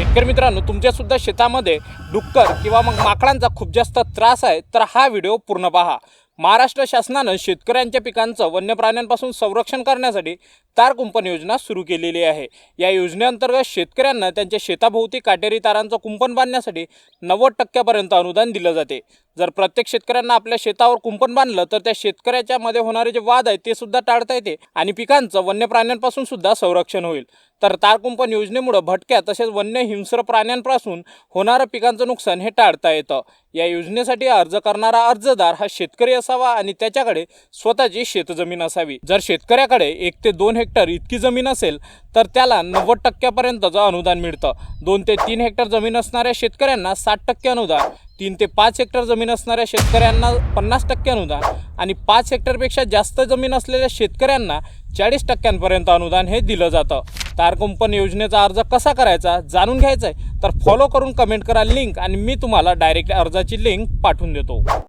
शेतकरी मित्रांनो तुमच्या सुद्धा शेतामध्ये डुक्कर किंवा मग माकडांचा खूप जास्त त्रास आहे तर हा व्हिडिओ पूर्ण पहा. महाराष्ट्र शासनानं शेतकऱ्यांच्या पिकांचं वन्य प्राण्यांपासून संरक्षण करण्यासाठी तार कुंपण योजना सुरू केलेली आहे. या योजनेअंतर्गत शेतकऱ्यांना त्यांच्या शेताभोवती काटेरी तारांचं कुंपण बांधण्यासाठी नव्वद टक्क्यापर्यंत अनुदान दिलं जाते. जर प्रत्येक शेतकऱ्यांना आपल्या शेतावर कुंपण बांधलं तर त्या शेतकऱ्याच्या मध्ये होणारे जे वाद आहेत ते सुद्धा टाळता येते आणि पिकांचं वन्य प्राण्यांपासून सुद्धा संरक्षण होईल. तर तार कुंपण योजनेमुळं भटक्या तसेच वन्य हिंस्र प्राण्यांपासून होणारं पिकांचं नुकसान हे टाळता येतं. या योजनेसाठी अर्ज करणारा अर्जदार हा शेतकरी असावा आणि त्याच्याकडे स्वतःची शेतजमीन असावी. जर शेतकऱ्याकडे एक ते दोन हेक्टर इतकी जमीन असेल तर त्याला नव्वद टक्क्यापर्यंतचं अनुदान मिळतं. दोन ते तीन हेक्टर जमीन असणाऱ्या शेतकऱ्यांना साठ टक्के अनुदान तीन ते पाच हेक्टर जमीन असणाऱ्या शेतकऱ्यांना पन्नास टक्के अनुदान आणि पाच हेक्टरपेक्षा जास्त जमीन असलेल्या शेतकऱ्यांना चाळीस टक्क्यांपर्यंत अनुदान हे दिलं जातं. तार कुंपण योजनेचा अर्ज कसा करायचा जाणून घ्यायचा आहे तर फॉलो करून कमेंट करा लिंक आणि मी तुम्हाला डायरेक्ट अर्जाची लिंक पाठवून देतो.